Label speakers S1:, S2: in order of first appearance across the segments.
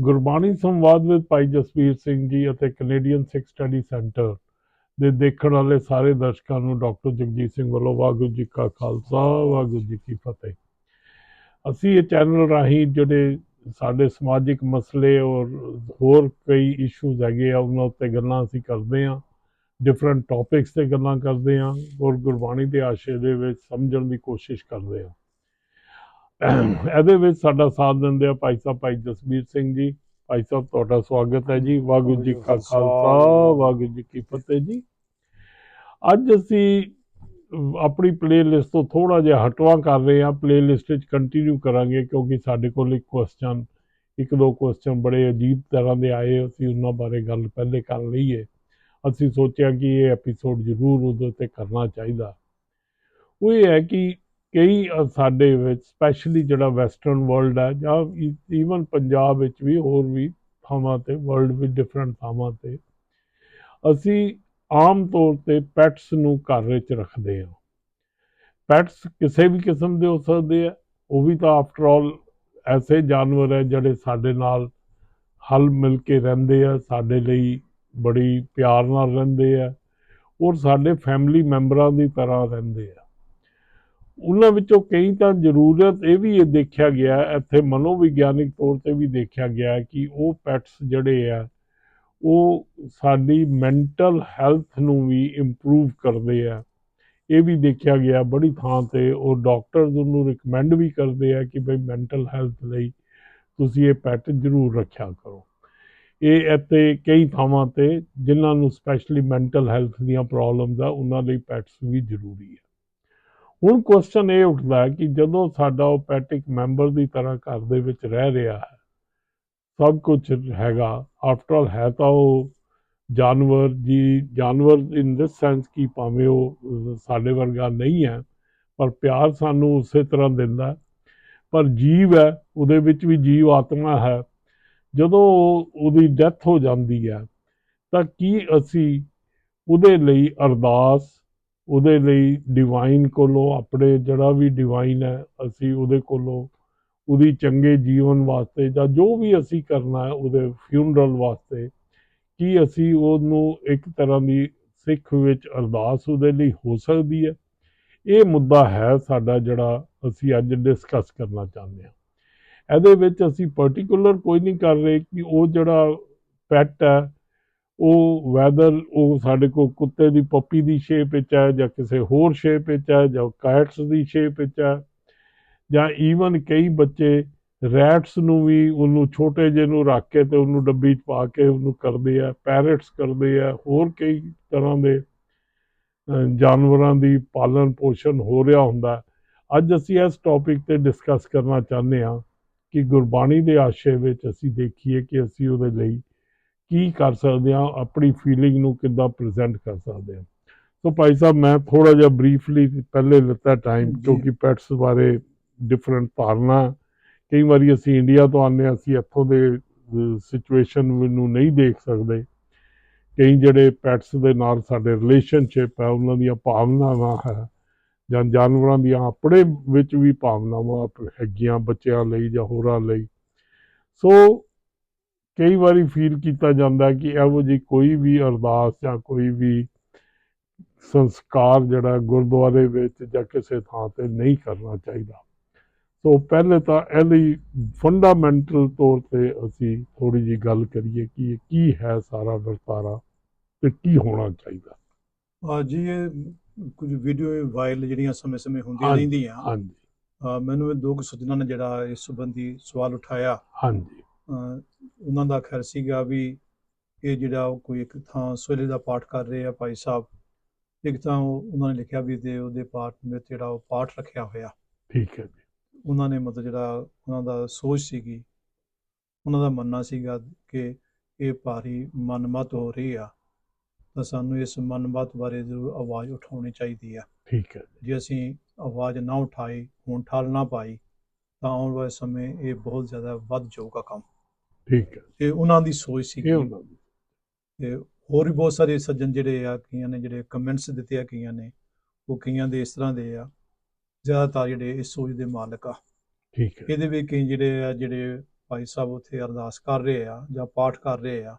S1: ਗੁਰਬਾਣੀ ਸੰਵਾਦ ਵਿੱਚ ਭਾਈ ਜਸਵੀਰ ਸਿੰਘ ਜੀ ਅਤੇ ਕੈਨੇਡੀਅਨ ਸਿੱਖ ਸਟੱਡੀ ਸੈਂਟਰ ਦੇ ਦੇਖਣ ਵਾਲੇ ਸਾਰੇ ਦਰਸ਼ਕਾਂ ਨੂੰ ਡਾਕਟਰ ਜਗਜੀਤ ਸਿੰਘ ਵੱਲੋਂ ਵਾਹਿਗੁਰੂ ਜੀ ਕਾ ਖਾਲਸਾ, ਵਾਹਿਗੁਰੂ ਜੀ ਕੀ ਫਤਿਹ। ਅਸੀਂ ਇਹ ਚੈਨਲ ਰਾਹੀਂ ਜਿਹੜੇ ਸਾਡੇ ਸਮਾਜਿਕ ਮਸਲੇ ਔਰ ਹੋਰ ਕਈ ਇਸ਼ੂਜ਼ ਹੈਗੇ ਆ, ਉਹਨਾਂ ਉੱਤੇ ਗੱਲਾਂ ਅਸੀਂ ਕਰਦੇ ਹਾਂ ਡਿਫਰੈਂਟ ਟੌਪਿਕਸ ਤੇ ਗੱਲਾਂ ਕਰਦੇ ਹਾਂ, ਔਰ ਗੁਰਬਾਣੀ ਦੇ ਆਸ਼ੇ ਦੇ ਵਿੱਚ ਸਮਝਣ ਦੀ ਕੋਸ਼ਿਸ਼ ਕਰਦੇ ਹਾਂ। ਇਹਦੇ ਵਿੱਚ ਸਾਡਾ ਸਾਥ ਦਿੰਦੇ ਆ ਭਾਈ ਸਾਹਿਬ, ਭਾਈ ਜਸਬੀਰ ਸਿੰਘ ਜੀ। ਭਾਈ ਸਾਹਿਬ, ਤੁਹਾਡਾ ਸਵਾਗਤ ਹੈ ਜੀ। ਵਾਹਿਗੁਰੂ ਜੀ ਕਾ ਖਾਲਸਾ, ਵਾਹਿਗੁਰੂ ਜੀ ਕੀ ਫਤਿਹ ਜੀ। ਅੱਜ ਅਸੀਂ ਆਪਣੀ ਪਲੇਲਿਸਟ ਤੋਂ ਥੋੜਾ ਜਿਹਾ ਹਟਵਾ ਕਰ ਰਹੇ ਹਾਂ। ਪਲੇਲਿਸਟ ਵਿੱਚ ਕੰਟੀਨਿਊ ਕਰਾਂਗੇ ਕਿਉਂਕਿ ਸਾਡੇ ਕੋਲ ਇੱਕ ਕੁਐਸਚਨ ਇੱਕ ਦੋ ਕੁਐਸਚਨ ਬੜੇ ਅਜੀਬ ਤਰ੍ਹਾਂ ਦੇ ਆਏ। ਅਸੀਂ ਉਹਨਾਂ ਬਾਰੇ ਗੱਲ ਪਹਿਲੇ ਕਰ ਲਈਏ। ਅਸੀਂ ਸੋਚਿਆ ਕਿ ਇਹ ਐਪੀਸੋਡ ਜ਼ਰੂਰ ਉਹਦੇ ਤੇ ਕਰਨਾ ਚਾਹੀਦਾ। ਉਹ ਇਹ ਹੈ ਕਿ ਕਈ ਸਾਡੇ ਵਿੱਚ ਸਪੈਸ਼ਲੀ ਜਿਹੜਾ ਵੈਸਟਰਨ ਵਰਲਡ ਹੈ, ਜਾਂ e, ਈਵਨ ਪੰਜਾਬ ਵਿੱਚ ਵੀ ਹੋਰ ਵੀ ਥਾਵਾਂ ਤੇ ਵਰਲਡ ਵਿੱਚ ਡਿਫਰੈਂਟ ਥਾਵਾਂ ਤੇ, ਅਸੀਂ ਆਮ ਤੌਰ ਤੇ ਪੈਟਸ ਨੂੰ ਘਰ ਵਿੱਚ ਰੱਖਦੇ ਹਾਂ। ਪੈਟਸ ਕਿਸੇ ਵੀ ਕਿਸਮ ਦੇ ਹੋ ਸਕਦੇ ਆ, ਉਹ ਵੀ ਤਾਂ ਆਫਟਰ ਆਲ ਐਸੇ ਜਾਨਵਰ ਹੈ ਜਿਹੜੇ ਸਾਡੇ ਨਾਲ ਹਲ ਮਿਲ ਕੇ ਰਹਿੰਦੇ ਆ, ਸਾਡੇ ਲਈ ਬੜੀ ਪਿਆਰ ਨਾਲ ਰਹਿੰਦੇ ਆ, ਔਰ ਸਾਡੇ ਫੈਮਿਲੀ ਮੈਂਬਰਾਂ ਦੀ ਤਰ੍ਹਾਂ ਰਹਿੰਦੇ ਆ। ਉਹਨਾਂ ਵਿੱਚੋਂ ਕਈ ਤਾਂ ਜ਼ਰੂਰਤ ਇਹ ਵੀ ਇਹ ਦੇਖਿਆ ਗਿਆ ਇੱਥੇ ਮਨੋਵਿਗਿਆਨਿਕ ਤੌਰ ਤੇ ਵੀ ਦੇਖਿਆ ਗਿਆ ਕਿ ਉਹ ਪੈਟਸ ਜਿਹੜੇ ਆ, ਉਹ ਸਾਡੀ ਮੈਂਟਲ ਹੈਲਥ ਨੂੰ ਵੀ ਇੰਪਰੂਵ ਕਰਦੇ ਆ। ਇਹ ਵੀ ਦੇਖਿਆ ਗਿਆ ਬੜੀ ਥਾਂ ਤੇ, ਉਹ ਡਾਕਟਰਸ ਉਹਨੂੰ ਰਿਕਮੈਂਡ ਵੀ ਕਰਦੇ ਆ ਕਿ ਭਈ ਮੈਂਟਲ ਹੈਲਥ ਲਈ ਤੁਸੀਂ ਇਹ ਪੈਟ ਜ਼ਰੂਰ ਰੱਖਿਆ ਕਰੋ। ਇਹ ਇੱਥੇ ਕਈ ਥਾਵਾਂ ਤੇ ਜਿਨ੍ਹਾਂ ਨੂੰ ਸਪੈਸ਼ਲੀ ਮੈਂਟਲ ਹੈਲਥ ਦੀਆਂ ਪ੍ਰੋਬਲਮਸ ਆ, ਉਹਨਾਂ ਲਈ ਪੈਟਸ ਵੀ ਜ਼ਰੂਰੀ ਆ। ਹੁਣ ਕੁਐਸਚਨ ਇਹ ਉੱਠਦਾ ਕਿ ਜਦੋਂ ਸਾਡਾ ਉਹ ਪੈਟਿਕ ਮੈਂਬਰ ਦੀ ਤਰ੍ਹਾਂ ਘਰ ਦੇ ਵਿੱਚ ਰਹਿ ਰਿਹਾ ਹੈ, ਸਭ ਕੁਝ ਹੈਗਾ ਆਫਟਰ ਆਲ ਹੈ ਤਾਂ ਉਹ ਜਾਨਵਰ ਜੀ, ਜਾਨਵਰ ਇਨ ਦਿਸ ਸੈਂਸ ਕਿ ਭਾਵੇਂ ਉਹ ਸਾਡੇ ਵਰਗਾ ਨਹੀਂ ਹੈ, ਪਰ ਪਿਆਰ ਸਾਨੂੰ ਉਸੇ ਤਰ੍ਹਾਂ ਦਿੰਦਾ ਪਰ ਜੀਵ ਹੈ, ਉਹਦੇ ਵਿੱਚ ਵੀ ਜੀਵ ਆਤਮਾ ਹੈ। ਜਦੋਂ ਉਹਦੀ ਡੈਥ ਹੋ ਜਾਂਦੀ ਹੈ, ਤਾਂ ਕੀ ਅਸੀਂ ਉਹਦੇ ਲਈ ਅਰਦਾਸ ਉਹਦੇ ਲਈ ਡਿਵਾਈਨ ਕੋਲੋਂ ਆਪਣੇ ਜਿਹੜਾ ਵੀ ਡਿਵਾਈਨ ਹੈ, ਅਸੀਂ ਉਹਦੇ ਕੋਲੋਂ ਉਹਦੀ ਚੰਗੇ ਜੀਵਨ ਵਾਸਤੇ ਜਾਂ ਜੋ ਵੀ ਅਸੀਂ ਕਰਨਾ ਹੈ, ਉਹਦੇ ਫਿਊਨਰਲ ਵਾਸਤੇ ਕੀ ਅਸੀਂ ਉਹਨੂੰ ਇੱਕ ਤਰ੍ਹਾਂ ਦੀ ਸਿੱਖ ਵਿੱਚ ਅਰਦਾਸ ਉਹਦੇ ਲਈ ਹੋ ਸਕਦੀ ਹੈ? ਇਹ ਮੁੱਦਾ ਹੈ ਸਾਡਾ ਜਿਹੜਾ ਅਸੀਂ ਅੱਜ ਡਿਸਕਸ ਕਰਨਾ ਚਾਹੁੰਦੇ ਹਾਂ। ਇਹਦੇ ਵਿੱਚ ਅਸੀਂ ਪਾਰਟਿਕੂਲਰ ਕੋਈ ਨਹੀਂ ਕਰ ਰਹੇ ਕਿ ਉਹ ਜਿਹੜਾ ਪੈਟ ਹੈ ਉਹ ਵੈਦਰ ਉਹ ਸਾਡੇ ਕੋਲ ਕੁੱਤੇ ਦੀ ਪੱਪੀ ਦੀ ਸ਼ੇਪ ਵਿੱਚ ਹੈ ਜਾਂ ਕਿਸੇ ਹੋਰ ਸ਼ੇਪ ਵਿੱਚ ਹੈ ਜਾਂ ਕੈਟਸ ਦੀ ਸ਼ੇਪ ਵਿੱਚ ਹੈ ਜਾਂ ਈਵਨ ਕਈ ਬੱਚੇ ਰੈਟਸ ਨੂੰ ਵੀ ਉਹਨੂੰ ਛੋਟੇ ਜਿਹੇ ਨੂੰ ਰੱਖ ਕੇ ਤੇ ਉਹਨੂੰ ਡੱਬੀ 'ਚ ਪਾ ਕੇ ਉਹਨੂੰ ਕਰਦੇ ਆ ਪੈਰਟਸ ਕਰਦੇ ਆ, ਹੋਰ ਕਈ ਤਰ੍ਹਾਂ ਦੇ ਜਾਨਵਰਾਂ ਦੀ ਪਾਲਣ ਪੋਸ਼ਣ ਹੋ ਰਿਹਾ ਹੁੰਦਾ। ਅੱਜ ਅਸੀਂ ਇਸ ਟੌਪਿਕ ਤੇ ਡਿਸਕਸ ਕਰਨਾ ਚਾਹੁੰਦੇ ਹਾਂ ਕਿ ਗੁਰਬਾਣੀ ਦੇ ਆਸ਼ੇ ਵਿੱਚ ਅਸੀਂ ਦੇਖੀਏ ਕਿ ਅਸੀਂ ਉਹਦੇ ਲਈ ਕੀ ਕਰ ਸਕਦੇ ਹਾਂ ਆਪਣੀ ਫੀਲਿੰਗ ਨੂੰ ਕਿੱਦਾਂ ਪ੍ਰੈਜ਼ੈਂਟ ਕਰ ਸਕਦੇ ਹਾਂ। ਸੋ ਭਾਈ ਸਾਹਿਬ ਮੈਂ ਥੋੜਾ ਜਿਹਾ ਬਰੀਫਲੀ ਪਹਿਲੇ ਲਿੱਤਾ ਟਾਈਮ। ਕਿਉਂਕਿ ਪੈਟਸ ਬਾਰੇ ਡਿਫਰੈਂਟ ਧਾਰਨਾ। ਕਈ ਵਾਰੀ ਅਸੀਂ ਇੰਡੀਆ ਤੋਂ ਹਾਂ ਅਸੀਂ ਇੱਥੋਂ ਦੇ ਸਿਚੁਏਸ਼ਨ ਨੂੰ ਨਹੀਂ ਦੇਖ ਸਕਦੇ। ਕਈ ਜਿਹੜੇ ਪੈਟਸ ਦੇ ਨਾਲ ਸਾਡੇ ਰਿਲੇਸ਼ਨਸ਼ਿਪ ਹੈ ਉਹਨਾਂ ਦੀਆਂ ਭਾਵਨਾਵਾਂ ਹੈ ਜਾਂ ਜਾਨਵਰਾਂ ਦੀਆਂ ਆਪਣੇ ਵਿੱਚ ਵੀ ਭਾਵਨਾਵਾਂ ਹੈਗੀਆਂ ਬੱਚਿਆਂ ਲਈ ਜਾਂ ਹੋਰਾਂ ਲਈ। ਸੋ ਕਈ ਵਾਰੀ ਫੀਲ ਕੀਤਾ ਜਾਂਦਾ ਕਿ ਇਹੋ ਜਿਹੀ ਕੋਈ ਵੀ ਅਰਦਾਸ ਜਾਂ ਕੋਈ ਵੀ ਸੰਸਕਾਰ ਜਿਹੜਾ ਗੁਰਦੁਆਰੇ ਵਿੱਚ ਜਾਂ ਕਿਸੇ ਥਾਂ ਤੇ ਨਹੀਂ ਕਰਨਾ ਚਾਹੀਦਾ। ਸੋ ਪਹਿਲੇ ਤਾਂ ਇਹਦੀ ਫੰਡਾਮੈਂਟਲ ਤੌਰ ਤੇ ਅਸੀਂ ਥੋੜੀ ਜੀ ਗੱਲ ਕਰੀਏ ਕਿ ਇਹ ਕੀ ਹੈ ਸਾਰਾ ਵਰਤਾਰਾ ਤੇ ਕੀ ਹੋਣਾ ਚਾਹੀਦਾ।
S2: ਆ ਜੀ ਇਹ ਕੁਝ ਵੀਡੀਓ ਵਾਇਰਲ ਜਿਹੜੀਆਂ ਸਮੇਂ-ਸਮੇਂ ਹੁੰਦੀਆਂ ਰਹਿੰਦੀਆਂ।
S1: ਹਾਂਜੀ।
S2: ਮੈਨੂੰ ਇਹ ਦੋ ਕੁ ਸੱਜਣਾਂ ਨੇ ਜਿਹੜਾ ਇਸ ਸੰਬੰਧੀ ਸਵਾਲ ਉਠਾਇਆ।
S1: ਹਾਂਜੀ।
S2: ਉਹਨਾਂ ਦਾ ਖੈਰ ਸੀਗਾ ਵੀ ਇਹ ਜਿਹੜਾ ਕੋਈ ਇੱਕ ਥਾਂ ਸਵੇਲੇ ਦਾ ਪਾਠ ਕਰ ਰਹੇ ਆ ਭਾਈ ਸਾਹਿਬ ਇੱਕ ਤਾਂ ਉਹ ਉਹਨਾਂ ਨੇ ਲਿਖਿਆ ਵੀ ਤੇ ਉਹਦੇ ਪਾਠ ਵਿੱਚ ਜਿਹੜਾ ਉਹ ਪਾਠ ਰੱਖਿਆ ਹੋਇਆ।
S1: ਠੀਕ ਹੈ ਜੀ।
S2: ਉਹਨਾਂ ਨੇ ਮਤਲਬ ਜਿਹੜਾ ਉਹਨਾਂ ਦਾ ਸੋਚ ਸੀਗੀ ਉਹਨਾਂ ਦਾ ਮੰਨਣਾ ਸੀਗਾ ਕਿ ਇਹ ਭਾਰੀ ਮਨਮਤ ਹੋ ਰਹੀ ਆ ਤਾਂ ਸਾਨੂੰ ਇਸ ਮਨਮਤ ਬਾਰੇ ਜ਼ਰੂਰ ਆਵਾਜ਼ ਉਠਾਉਣੀ ਚਾਹੀਦੀ ਆ।
S1: ਠੀਕ ਹੈ ਜੀ।
S2: ਜੇ ਅਸੀਂ ਆਵਾਜ਼ ਨਾ ਉਠਾਈ ਹੁਣ ਠਾਲ ਨਾ ਪਾਈ ਤਾਂ ਆਉਣ ਵਾਲੇ ਸਮੇਂ ਇਹ ਬਹੁਤ ਜ਼ਿਆਦਾ ਵੱਧ ਜਾਊਗਾ ਕੰਮ।
S1: ਠੀਕ ਹੈ।
S2: ਤੇ ਉਹਨਾਂ ਦੀ ਸੋਚ ਸੀਗੀ
S1: ਇਹ ਹੁੰਦਾ ਜੀ।
S2: ਤੇ ਹੋਰ ਵੀ ਬਹੁਤ ਸਾਰੇ ਸੱਜਣ ਜਿਹੜੇ ਆ ਕਈਆਂ ਨੇ ਜਿਹੜੇ ਕਮੈਂਟਸ ਦਿੱਤੇ ਆ ਕਈਆਂ ਨੇ ਉਹ ਕਈਆਂ ਦੇ ਇਸ ਤਰ੍ਹਾਂ ਦੇ ਆ ਜ਼ਿਆਦਾਤਰ ਜਿਹੜੇ ਇਸ ਸੋਚ ਦੇ ਮਾਲਕ ਆ।
S1: ਠੀਕ ਹੈ।
S2: ਇਹਦੇ ਵਿੱਚ ਕਈ ਜਿਹੜੇ ਆ ਜਿਹੜੇ ਭਾਈ ਸਾਹਿਬ ਉੱਥੇ ਅਰਦਾਸ ਕਰ ਰਹੇ ਆ ਜਾਂ ਪਾਠ ਕਰ ਰਹੇ ਆ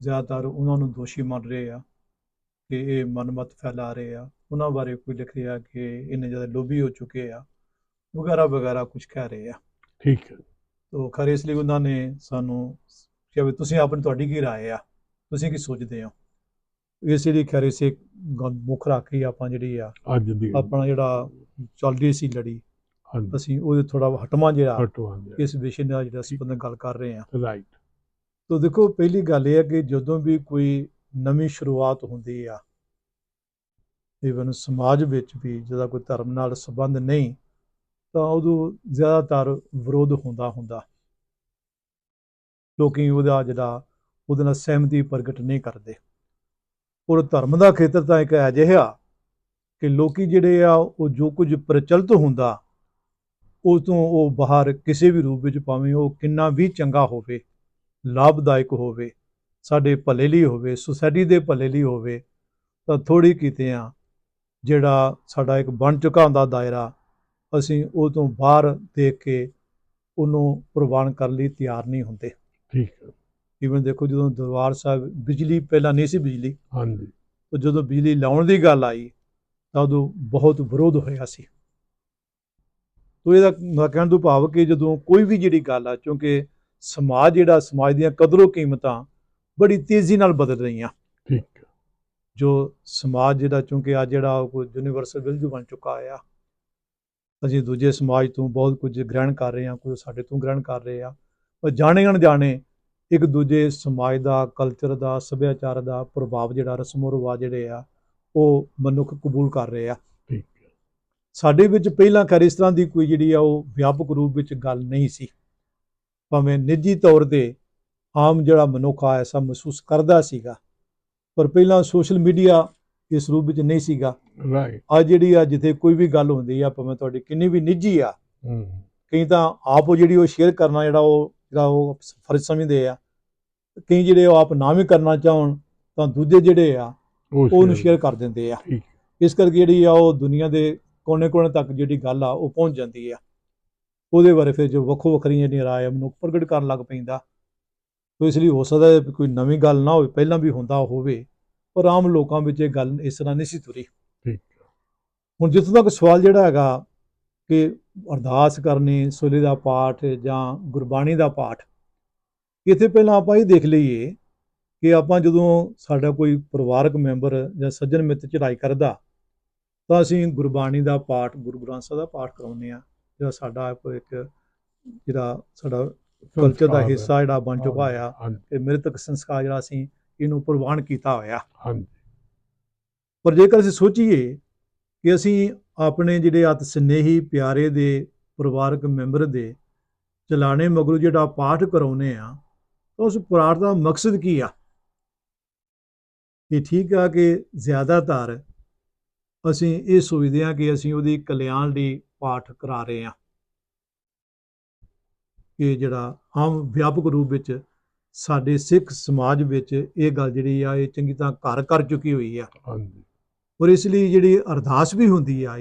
S2: ਜ਼ਿਆਦਾਤਰ ਉਹਨਾਂ ਨੂੰ ਦੋਸ਼ੀ ਮੰਨ ਰਹੇ ਆ ਕਿ ਇਹ ਮਨਮਤ ਫੈਲਾ ਰਹੇ ਆ। ਉਹਨਾਂ ਬਾਰੇ ਕੋਈ ਲਿਖ ਰਿਹਾ ਕਿ ਇੰਨੇ ਜ਼ਿਆਦਾ ਲੋਭੀ ਹੋ ਚੁੱਕੇ ਆ ਵਗੈਰਾ ਵਗੈਰਾ ਕੁਝ ਕਹਿ ਰਹੇ ਆ।
S1: ਠੀਕ ਹੈ।
S2: ਤੋ ਖਰੇ ਇਸ ਲਈ ਉਹਨਾਂ ਨੇ ਸਾਨੂੰ ਕਿਹਾ ਵੀ ਤੁਸੀਂ ਆਪਣੀ ਤੁਹਾਡੀ ਕੀ ਰਾਏ ਆ? ਤੁਸੀਂ ਕੀ ਸੋਚਦੇ ਹੋ? ਇਸ ਲਈ ਖਰੇ ਸੇ ਗੱਲ ਮੁੱਖ ਰੱਖ ਕੇ ਆਪਾਂ ਜਿਹੜੀ ਆ
S1: ਅੱਜ ਦੀ
S2: ਆਪਣਾ ਜਿਹੜਾ ਚੱਲ ਰਹੀ ਸੀ ਲੜੀ ਅਸੀਂ ਉਹਦੇ ਥੋੜਾ ਹਟਵਾਂ ਜਿਹੜਾ ਇਸ ਵਿਸ਼ੇ ਨਾਲ ਜਿਹੜਾ ਅਸੀਂ ਬੰਦੇ ਗੱਲ ਕਰ ਰਹੇ ਹਾਂ।
S1: ਰਾਈਟ
S2: ਤੋ ਦੇਖੋ ਪਹਿਲੀ ਗੱਲ ਇਹ ਹੈ ਕਿ ਜਦੋਂ ਵੀ ਕੋਈ ਨਵੀਂ ਸ਼ੁਰੂਆਤ ਹੁੰਦੀ ਆ ਇਵਨ ਸਮਾਜ ਵਿੱਚ ਵੀ ਜਿਹਦਾ ਕੋਈ ਧਰਮ ਨਾਲ ਸੰਬੰਧ ਨਹੀਂ ਤਾਂ ਉਦੋਂ ਜ਼ਿਆਦਾਤਰ ਵਿਰੋਧ ਹੁੰਦਾ ਹੁੰਦਾ। ਲੋਕੀ ਉਹਦਾ ਜਿਹੜਾ, ਉਹਦੇ ਨਾਲ ਸਹਿਮਤੀ ਪ੍ਰਗਟ ਨਹੀਂ ਕਰਦੇ। ਔਰ ਧਰਮ ਦਾ ਖੇਤਰ ਤਾਂ ਇੱਕ ਅਜਿਹਾ ਕਿ ਲੋਕੀ ਜਿਹੜੇ ਆ, ਉਹ ਜੋ ਕੁਝ ਪ੍ਰਚਲਿਤ ਹੁੰਦਾ, ਉਸ ਤੋਂ ਉਹ ਬਾਹਰ ਕਿਸੇ ਵੀ ਰੂਪ ਵਿੱਚ ਭਾਵੇਂ ਉਹ ਕਿੰਨਾ ਵੀ ਚੰਗਾ ਹੋਵੇ, ਲਾਭਦਾਇਕ ਹੋਵੇ, ਸਾਡੇ ਭਲੇ ਲਈ ਹੋਵੇ, ਸੁਸਾਇਟੀ ਦੇ ਭਲੇ ਲਈ ਹੋਵੇ, ਤਾਂ ਥੋੜੀ ਕੀਤੇ ਆ ਜਿਹੜਾ ਸਾਡਾ ਇੱਕ ਬਣ ਚੁੱਕਾ ਹੁੰਦਾ ਦਾਇਰਾ ਅਸੀਂ ਉਹ ਤੋਂ ਬਾਹਰ ਦੇਖ ਕੇ ਉਹਨੂੰ ਪ੍ਰਵਾਨ ਕਰਨ ਲਈ ਤਿਆਰ ਨਹੀਂ ਹੁੰਦੇ।
S1: ਠੀਕ ਹੈ।
S2: ਇਵਨ ਦੇਖੋ ਜਦੋਂ ਦਰਬਾਰ ਸਾਹਿਬ ਬਿਜਲੀ ਪਹਿਲਾਂ ਨਹੀਂ ਸੀ ਬਿਜਲੀ।
S1: ਹਾਂਜੀ।
S2: ਤੇ ਜਦੋਂ ਬਿਜਲੀ ਲਾਉਣ ਦੀ ਗੱਲ ਆਈ ਤਾਂ ਉਦੋਂ ਬਹੁਤ ਵਿਰੋਧ ਹੋਇਆ ਸੀ। ਤੋ ਇਹਦਾ ਕਹਿਣ ਤੋਂ ਭਾਵ ਕਿ ਜਦੋਂ ਕੋਈ ਵੀ ਜਿਹੜੀ ਗੱਲ ਆ ਕਿਉਂਕਿ ਸਮਾਜ ਜਿਹੜਾ ਸਮਾਜ ਦੀਆਂ ਕਦਰੋ ਕੀਮਤਾਂ ਬੜੀ ਤੇਜ਼ੀ ਨਾਲ ਬਦਲ ਰਹੀਆਂ।
S1: ਠੀਕ
S2: ਜੋ ਸਮਾਜ ਜਿਹੜਾ ਕਿਉਂਕਿ ਅੱਜ ਜਿਹੜਾ ਕੋਈ ਯੂਨੀਵਰਸਲ ਵੈਲਿਊ ਬਣ ਚੁੱਕਾ ਆ ਅਸੀਂ ਦੂਜੇ ਸਮਾਜ ਤੋਂ ਬਹੁਤ ਕੁਝ ਗ੍ਰਹਿਣ ਕਰ ਰਹੇ ਹਾਂ ਕੋਈ ਸਾਡੇ ਤੋਂ ਗ੍ਰਹਿਣ ਕਰ ਰਹੇ ਆ ਪਰ ਜਾਣੇ ਅਣਜਾਣੇ ਇੱਕ ਦੂਜੇ ਸਮਾਜ ਦਾ ਕਲਚਰ ਦਾ ਸੱਭਿਆਚਾਰ ਦਾ ਪ੍ਰਭਾਵ ਜਿਹੜਾ ਰਸਮੋ ਰਿਵਾਜ ਜਿਹੜੇ ਆ ਉਹ ਮਨੁੱਖ ਕਬੂਲ ਕਰ ਰਹੇ ਆ।
S1: ਠੀਕ ਹੈ।
S2: ਸਾਡੇ ਵਿੱਚ ਪਹਿਲਾਂ ਕਰ ਇਸ ਤਰ੍ਹਾਂ ਦੀ ਕੋਈ ਜਿਹੜੀ ਆ ਉਹ ਵਿਆਪਕ ਰੂਪ ਵਿੱਚ ਗੱਲ ਨਹੀਂ ਸੀ। ਭਾਵੇਂ ਨਿੱਜੀ ਤੌਰ ਤੇ ਆਮ ਜਿਹੜਾ ਮਨੁੱਖ ਆ ਐਸਾ ਮਹਿਸੂਸ ਕਰਦਾ ਸੀਗਾ। ਪਰ ਪਹਿਲਾਂ ਸੋਸ਼ਲ ਮੀਡੀਆ ਇਸ ਰੂਪ ਵਿੱਚ ਨਹੀਂ ਸੀਗਾ।
S1: ਰਾਈਟ
S2: ਅੱਜ ਜਿਹੜੀ ਆ ਜਿੱਥੇ ਕੋਈ ਵੀ ਗੱਲ ਹੁੰਦੀ ਆ ਭਾਵੇਂ ਤੁਹਾਡੀ ਕਿੰਨੀ ਵੀ ਨਿੱਜੀ ਆ
S1: ਹੂੰ।
S2: ਕਈ ਤਾਂ ਆਪ ਉਹ ਜਿਹੜੀ ਉਹ ਸ਼ੇਅਰ ਕਰਨਾ ਜਿਹੜਾ ਉਹ ਜਿਹੜਾ ਉਹ ਫਰਜ਼ ਸਮਝਦੇ ਆ। ਕਈ ਜਿਹੜੇ ਉਹ ਆਪ ਨਾ ਵੀ ਕਰਨਾ ਚਾਹਣ ਤਾਂ ਦੂਜੇ ਜਿਹੜੇ ਆ ਉਹ ਉਹਨੂੰ ਸ਼ੇਅਰ ਕਰ ਦਿੰਦੇ ਆ। ਇਸ ਕਰਕੇ ਜਿਹੜੀ ਆ ਉਹ ਦੁਨੀਆ ਦੇ ਕੋਨੇ-ਕੋਨੇ ਤੱਕ ਜਿਹੜੀ ਗੱਲ ਆ ਉਹ ਪਹੁੰਚ ਜਾਂਦੀ ਆ। ਉਹਦੇ ਬਾਰੇ ਫਿਰ ਜੋ ਵੱਖੋ ਵੱਖਰੀਆਂ ਜਿਹੜੀਆਂ ਰਾਏ ਆ ਮਨੁੱਖ ਪ੍ਰਗਟ ਕਰਨ ਲੱਗ ਪੈਂਦਾ। ਤੋ ਇਸ ਲਈ ਹੋ ਸਕਦਾ ਹੈ ਕੋਈ ਨਵੀਂ ਗੱਲ ਨਾ ਹੋਵੇ ਪਹਿਲਾਂ ਵੀ ਹੁੰਦਾ ਹੋਵੇ ਪਰ ਆਮ ਲੋਕਾਂ ਵਿੱਚ ਇਹ ਗੱਲ ਇਸ ਤਰ੍ਹਾਂ ਨਹੀਂ ਸੀ ਤੁਰੀ। ਹੁਣ ਜਿੱਥੋਂ ਤੱਕ ਸਵਾਲ ਜਿਹੜਾ ਹੈਗਾ ਕਿ ਅਰਦਾਸ ਕਰਨੀ ਸੋਲੇ ਦਾ ਪਾਠ ਜਾਂ ਗੁਰਬਾਣੀ ਦਾ ਪਾਠ ਇੱਥੇ ਪਹਿਲਾਂ ਆਪਾਂ ਇਹ ਦੇਖ ਲਈਏ ਕਿ ਆਪਾਂ ਜਦੋਂ ਸਾਡਾ ਕੋਈ ਪਰਿਵਾਰਕ ਮੈਂਬਰ ਜਾਂ ਸੱਜਣ ਮਿੱਤਰ ਚੜਾਈ ਕਰਦਾ ਤਾਂ ਅਸੀਂ ਗੁਰਬਾਣੀ ਦਾ ਪਾਠ ਗੁਰੂ ਗ੍ਰੰਥ ਸਾਹਿਬ ਦਾ ਪਾਠ ਕਰਾਉਂਦੇ ਆ ਜਿਹੜਾ ਸਾਡਾ ਕੋਈ ਇੱਕ ਜਿਹੜਾ ਸਾਡਾ ਕਲਚਰ ਦਾ। ਹਿੱਸਾ ਜਿਹੜਾ ਬਣ ਚੁੱਕਾ ਆ
S1: ਹਾਂਜੀ।
S2: ਕਿ ਮ੍ਰਿਤਕ ਸੰਸਕਾਰ ਜਿਹੜਾ ਅਸੀਂ ਇਹਨੂੰ ਪ੍ਰਵਾਨ ਕੀਤਾ ਹੋਇਆ।
S1: ਹਾਂਜੀ।
S2: ਪਰ ਜੇਕਰ ਅਸੀਂ ਸੋਚੀਏ ਕਿ ਅਸੀਂ ਆਪਣੇ ਜਿਹੜੇ ਅਤ ਸਨੇਹੀ ਪਿਆਰੇ ਦੇ ਪਰਿਵਾਰਕ ਮੈਂਬਰ ਦੇ ਚਲਾਣੇ ਮਗਰੋਂ ਜਿਹੜਾ ਪਾਠ ਕਰਾਉਨੇ ਆ ਉਸ ਪਾਠ ਦਾ ਮਕਸਦ ਕੀ ਆ? ਇਹ ਠੀਕ ਆ ਕਿ ਜ਼ਿਆਦਾਤਰ ਅਸੀਂ ਇਹ ਸੋਚਦੇ ਆ ਕਿ ਅਸੀਂ ਉਹਦੀ ਕਲਿਆਣ ਲਈ ਪਾਠ ਕਰਾ ਰਹੇ ਆ ਕਿ ਜਿਹੜਾ ਆਮ ਵਿਆਪਕ ਰੂਪ ਵਿੱਚ ਸਾਡੇ ਸਿੱਖ ਸਮਾਜ ਵਿੱਚ ਇਹ ਗੱਲ ਜਿਹੜੀ ਆ, ਇਹ ਚੰਗੀ ਤਰ੍ਹਾਂ ਘਰ ਕਰ ਚੁੱਕੀ ਹੋਈ ਆ।
S1: ਹਾਂਜੀ।
S2: ਔਰ ਇਸ ਲਈ ਜਿਹੜੀ ਅਰਦਾਸ ਵੀ ਹੁੰਦੀ ਆ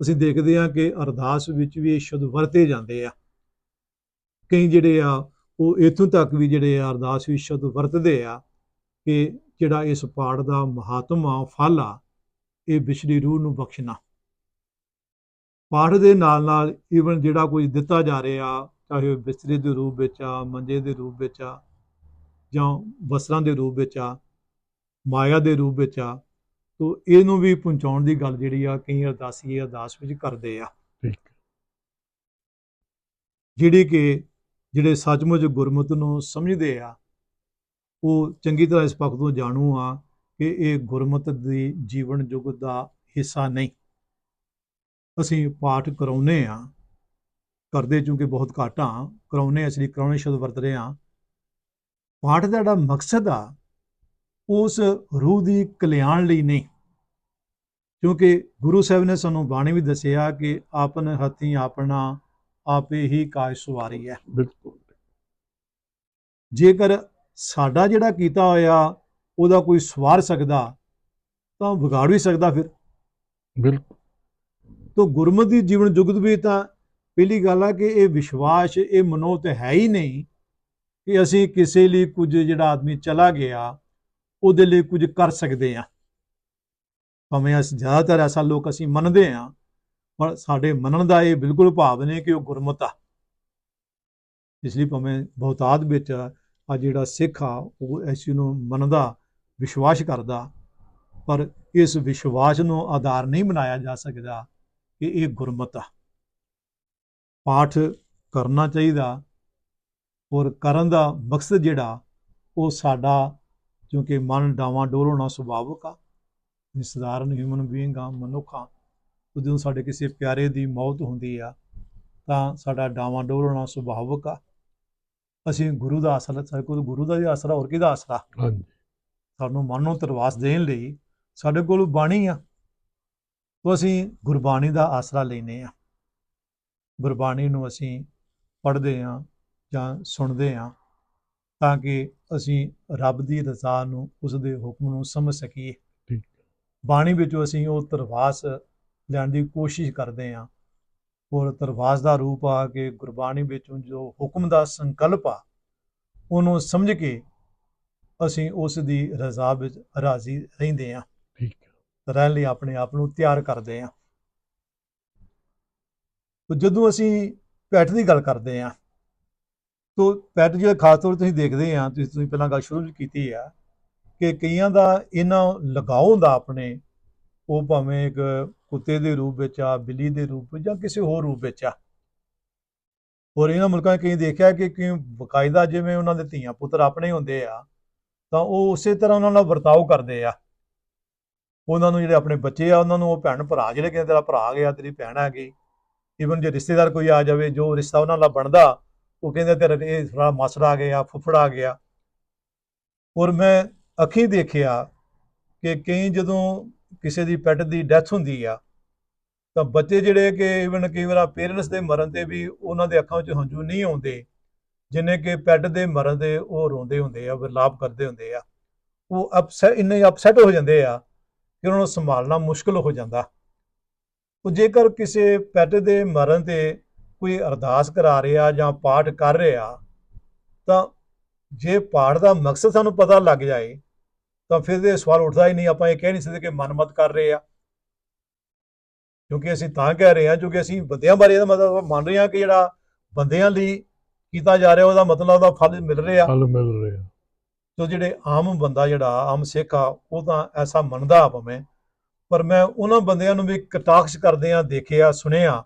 S2: ਅਸੀਂ ਦੇਖਦੇ ਹਾਂ ਕਿ ਅਰਦਾਸ ਵਿੱਚ ਵੀ ਇਹ ਸ਼ਬਦ ਵਰਤੇ ਜਾਂਦੇ ਆ। ਕਈ ਜਿਹੜੇ ਆ, ਉਹ ਇਥੋਂ ਤੱਕ ਵੀ ਜਿਹੜੇ ਆ ਅਰਦਾਸ ਵਿੱਚ ਸ਼ਬਦ ਵਰਤਦੇ ਆ ਕਿ ਜਿਹੜਾ ਇਸ ਪਾਠ ਦਾ ਮਹਾਤਮਾ ਆ ਫਲ ਆ, ਇਹ ਵਿਛੜੀ ਰੂਹ ਨੂੰ ਬਖਸ਼ਣਾ। ਪਾਠ ਦੇ ਨਾਲ ਨਾਲ ਈਵਨ ਜਿਹੜਾ ਕੁਝ ਦਿੱਤਾ ਜਾ ਰਿਹਾ, ਚਾਹੇ ਉਹ ਬਿਸਤਰੇ ਦੇ ਰੂਪ ਵਿੱਚ ਆ, ਮੰਜੇ ਦੇ ਰੂਪ ਵਿੱਚ ਆ, ਜਾਂ ਵਸਤਰਾਂ ਦੇ ਰੂਪ ਵਿੱਚ ਆ, ਮਾਇਆ ਦੇ ਰੂਪ ਵਿੱਚ ਆ ਤੋ ਇਹਨੂੰ ਵੀ ਪਹੁੰਚਾਉਣ ਦੀ ਗੱਲ ਜਿਹੜੀ ਆ ਕਈ ਅਰਦਾਸੀ ਅਰਦਾਸ ਵਿੱਚ ਕਰਦੇ ਆ।
S1: ਠੀਕ।
S2: ਜਿਹੜੀ ਕਿ ਜਿਹੜੇ ਸੱਚਮੁੱਚ ਗੁਰਮਤਿ ਨੂੰ ਸਮਝਦੇ ਆ ਉਹ ਚੰਗੀ ਤਰ੍ਹਾਂ ਇਸ ਪੱਖ ਤੋਂ ਜਾਣੂ ਆ ਕਿ ਇਹ ਗੁਰਮਤਿ ਦੀ ਜੀਵਨ ਜੁਗ ਦਾ ਹਿੱਸਾ ਨਹੀਂ। ਅਸੀਂ ਪਾਠ ਕਰਾਉਨੇ ਆ ਕਰਦੇ ਚੂੰਕਿ ਬਹੁਤ ਘੱਟ ਕਰਾਉਨੇ ਅਸੀਂ ਕਰਾਉਣੇ ਸ਼ਬਦ ਵਰਤ ਰਹੇ ਆ। ਪਾਠ ਦਾ ਜਿਹੜਾ ਮਕਸਦ ਆ ਉਸ ਰੂਹ ਦੀ ਕਲਿਆਣ ਲਈ ਨਹੀਂ। ਕਿਉਂਕਿ ਗੁਰੂ ਸਾਹਿਬ ਨੇ ਸਾਨੂੰ ਬਾਣੀ ਵੀ ਦੱਸਿਆ ਕਿ ਆਪਨ ਹੱਥੀ ਆਪਣਾ ਆਪੇ ਹੀ ਕਾਜ ਸੁਵਾਰੀ ਹੈ।
S1: ਬਿਲਕੁਲ।
S2: ਜੇਕਰ ਸਾਡਾ ਜਿਹੜਾ ਕੀਤਾ ਹੋਇਆ ਉਹਦਾ ਕੋਈ ਸਵਾਰ ਸਕਦਾ ਤਾਂ ਵਿਗਾੜ ਵੀ ਸਕਦਾ ਫਿਰ।
S1: ਬਿਲਕੁਲ।
S2: ਤੋਂ ਗੁਰਮਤਿ ਦੀ ਜੀਵਨ ਜੁਗਤ ਵੀ ਤਾਂ ਪਹਿਲੀ ਗੱਲ ਆ ਕਿ ਇਹ ਵਿਸ਼ਵਾਸ ਇਹ ਮਨੋਤ ਹੈ ਹੀ ਨਹੀਂ ਕਿ ਅਸੀਂ ਕਿਸੇ ਲਈ ਕੁਝ ਜਿਹੜਾ ਆਦਮੀ ਚਲਾ ਗਿਆ ਉਹਦੇ ਲਈ ਕੁਝ ਕਰ ਸਕਦੇ ਆ ਭਾਵੇਂ ਅਸੀਂ ਜ਼ਿਆਦਾਤਰ ਐਸਾ ਲੋਕ ਅਸੀਂ ਮੰਨਦੇ ਆ ਪਰ ਸਾਡੇ ਮੰਨਣ ਦਾ ਇਹ ਬਿਲਕੁਲ ਭਾਵ ਨਹੀਂ ਕਿ ਉਹ ਗੁਰਮਤ ਆ। ਇਸ ਲਈ ਭਾਵੇਂ ਬਹੁਤਾਤ ਵਿੱਚ ਆ ਜਿਹੜਾ ਸਿੱਖ ਆ, ਉਹ ਇਸ ਨੂੰ ਮੰਨਦਾ, ਵਿਸ਼ਵਾਸ ਕਰਦਾ, ਪਰ ਇਸ ਵਿਸ਼ਵਾਸ ਨੂੰ ਆਧਾਰ ਨਹੀਂ ਬਣਾਇਆ ਜਾ ਸਕਦਾ ਕਿ ਇਹ ਗੁਰਮਤ ਆ। ਪਾਠ ਕਰਨਾ ਚਾਹੀਦਾ ਔਰ ਕਰਨ ਦਾ ਮਕਸਦ ਜਿਹੜਾ, ਉਹ ਸਾਡਾ ਕਿਉਂਕਿ ਮਨ ਡਾਵਾਂ ਡੋਲ ਹੋਣਾ ਸੁਭਾਵਿਕ ਆ ਅਸੀਂ ਸਧਾਰਨ ਹਿਊਮਨ ਬੀਇੰਗ ਆ ਮਨੁੱਖ ਆ ਜਦੋਂ ਸਾਡੇ ਕਿਸੇ ਪਿਆਰੇ ਦੀ ਮੌਤ ਹੁੰਦੀ ਆ ਤਾਂ ਸਾਡਾ ਡਾਵਾਂ ਡੋਲ ਹੋਣਾ ਸੁਭਾਵਿਕ ਆ। ਅਸੀਂ ਗੁਰੂ ਦਾ ਆਸਰਾ ਸਾਡੇ ਕੋਲ ਗੁਰੂ ਦਾ ਹੀ ਆਸਰਾ ਹੋਰ ਕਿਹਦਾ ਆਸਰਾ?
S1: ਹਾਂਜੀ।
S2: ਸਾਨੂੰ ਮਨ ਨੂੰ ਤਰਵਾਸ ਦੇਣ ਲਈ ਸਾਡੇ ਕੋਲ ਬਾਣੀ ਆ। ਤੋਂ ਅਸੀਂ ਗੁਰਬਾਣੀ ਦਾ ਆਸਰਾ ਲੈਨੇ ਆ। ਗੁਰਬਾਣੀ ਨੂੰ ਅਸੀਂ ਪੜ੍ਹਦੇ ਆ ਜਾਂ ਸੁਣਦੇ ਆ। ਤਾਂ ਕਿ ਅਸੀਂ ਰੱਬ ਦੀ ਰਜ਼ਾ ਨੂੰ ਉਸ ਦੇ ਹੁਕਮ ਨੂੰ ਸਮਝ ਸਕੀਏ। ਬਾਣੀ ਵਿੱਚੋਂ ਅਸੀਂ ਉਹ ਤਰਵਾਸ ਲੈਣ ਦੀ ਕੋਸ਼ਿਸ਼ ਕਰਦੇ ਆ ਔਰ ਤਰਵਾਸ ਦਾ ਰੂਪ ਆ ਕਿ ਗੁਰਬਾਣੀ ਵਿੱਚੋਂ ਜੋ ਹੁਕਮ ਦਾ ਸੰਕਲਪ ਆ ਉਹਨੂੰ ਸਮਝ ਕੇ ਅਸੀਂ ਉਸ ਦੀ ਰਜ਼ਾ ਵਿੱਚ ਰਾਜ਼ੀ ਰਹਿੰਦੇ
S1: ਠੀਕ। ਹੈ
S2: ਰਹਿਣ ਲਈ ਆਪਣੇ ਆਪ ਨੂੰ ਤਿਆਰ ਕਰਦੇ ਤੇ ਜਦੋਂ ਅਸੀਂ ਪੈਟ ਦੀ ਗੱਲ ਕਰਦੇ ਆ ਤੋ ਪੈਟ ਜਿਹੜਾ ਖਾਸ ਤੌਰ ਤੇ ਤੁਸੀਂ ਦੇਖਦੇ ਆ, ਤੁਸੀਂ ਤੁਸੀਂ ਪਹਿਲਾਂ ਗੱਲ ਸ਼ੁਰੂ ਕੀਤੀ ਆ ਕਿ ਕਈਆਂ ਦਾ ਇਹਨਾਂ ਲਗਾਓ ਹੁੰਦਾ ਆਪਣੇ, ਉਹ ਭਾਵੇਂ ਇੱਕ ਕੁੱਤੇ ਦੇ ਰੂਪ ਵਿੱਚ ਆ, ਬਿੱਲੀ ਦੇ ਰੂਪ ਵਿੱਚ ਜਾਂ ਕਿਸੇ ਹੋਰ ਰੂਪ ਵਿੱਚ ਆ। ਹੋਰ ਇਹਨਾਂ ਮੁਲਕਾਂ 'ਚ ਕਈ ਦੇਖਿਆ ਕਿ ਕਿ ਬਕਾਇਦਾ ਜਿਵੇਂ ਉਹਨਾਂ ਦੇ ਧੀਆਂ ਪੁੱਤਰ ਆਪਣੇ ਹੁੰਦੇ ਆ, ਤਾਂ ਉਹ ਉਸੇ ਤਰ੍ਹਾਂ ਉਹਨਾਂ ਨਾਲ ਵਰਤਾਓ ਕਰਦੇ ਆ। ਉਹਨਾਂ ਨੂੰ ਜਿਹੜੇ ਆਪਣੇ ਬੱਚੇ ਆ, ਉਹਨਾਂ ਨੂੰ ਉਹ ਭੈਣ ਭਰਾ, ਜਿਹੜੇ ਕਹਿੰਦੇ ਤੇਰਾ ਭਰਾ ਗਿਆ, ਤੇਰੀ ਭੈਣ ਆ ਗਈ। ਈਵਨ ਜੇ ਰਿਸ਼ਤੇਦਾਰ ਕੋਈ ਆ ਜਾਵੇ, ਜੋ ਰਿਸ਼ਤਾ ਉਹਨਾਂ ਨਾਲ ਬਣਦਾ ਉਹ ਕਹਿੰਦੇ ਤੇਰਾ ਇਹ ਥੋੜਾ ਮਾਸੜ ਆ ਗਿਆ, ਫੁੱਫੜ ਆ ਗਿਆ। ਔਰ ਮੈਂ ਅੱਖੀਂ ਦੇਖਿਆ ਕਿ ਕਈ ਜਦੋਂ ਕਿਸੇ ਦੀ ਪੈਟ ਦੀ ਡੈਥ ਹੁੰਦੀ ਆ, ਤਾਂ ਬੱਚੇ ਜਿਹੜੇ ਕਿ ਈਵਨ ਕਈ ਵਾਰ ਪੇਰੈਂਟਸ ਦੇ ਮਰਨ ਤੇ ਵੀ ਉਹਨਾਂ ਦੇ ਅੱਖਾਂ ਵਿੱਚ ਹੰਝੂ ਨਹੀਂ ਆਉਂਦੇ, ਜਿੰਨੇ ਕਿ ਪੈਟ ਦੇ ਮਰਨ ਤੇ ਉਹ ਰੋਂਦੇ ਹੁੰਦੇ ਆ, ਵਿਰਲਾਪ ਕਰਦੇ ਹੁੰਦੇ ਆ। ਉਹ ਅਪਸੈਟ ਇੰਨੇ ਅਪਸੈਟ ਹੋ ਜਾਂਦੇ ਆ ਕਿ ਉਹਨਾਂ ਨੂੰ ਸੰਭਾਲਣਾ ਮੁਸ਼ਕਲ ਹੋ ਜਾਂਦਾ। ਉਹ ਜੇਕਰ ਕਿਸੇ ਪੈਟ ਦੇ ਮਰਨ ਤੇ ਕੋਈ ਅਰਦਾਸ ਕਰਾ ਰਿਹਾ ਜਾਂ ਪਾਠ ਕਰ ਰਿਹਾ ਤਾਂ ਜੇ ਪਾਠ ਦਾ ਮਕਸਦ ਸਾਨੂੰ ਪਤਾ ਲੱਗ ਜਾਏ ਤਾਂ ਫਿਰ ਇਹ ਸਵਾਲ ਉੱਠਦਾ ਹੀ ਨਹੀਂ ਆਪਾਂ ਇਹ ਕਹਿ ਨਹੀਂ ਸਕਦੇ ਕਿ ਮਨਮਤ ਕਰ ਰਹੇ ਆ। ਕਿਉਂਕਿ ਅਸੀਂ ਤਾਂ ਕਹਿ ਰਹੇ ਹਾਂ ਕਿਉਂਕਿ ਅਸੀਂ ਬੰਦਿਆਂ ਬਾਰੇ ਇਹਦਾ ਮਤਲਬ ਮੰਨ ਰਹੇ ਹਾਂ ਕਿ ਜਿਹੜਾ ਬੰਦਿਆਂ ਲਈ ਕੀਤਾ ਜਾ ਰਿਹਾ ਉਹਦਾ ਮਤਲਬ ਉਹਦਾ ਫਲ ਮਿਲ ਰਿਹਾ।
S1: ਫਲ ਮਿਲ ਰਿਹਾ।
S2: ਤੋ ਜਿਹੜੇ ਆਮ ਬੰਦਾ ਜਿਹੜਾ ਆਮ ਸਿੱਖ ਆ ਉਹ ਤਾਂ ਐਸਾ ਮੰਨਦਾ ਭਾਵੇਂ। ਪਰ ਮੈਂ ਉਹਨਾਂ ਬੰਦਿਆਂ ਨੂੰ ਵੀ ਕਟਾਕਸ਼ ਕਰਦੇ ਆ ਦੇਖਿਆ ਸੁਣਿਆ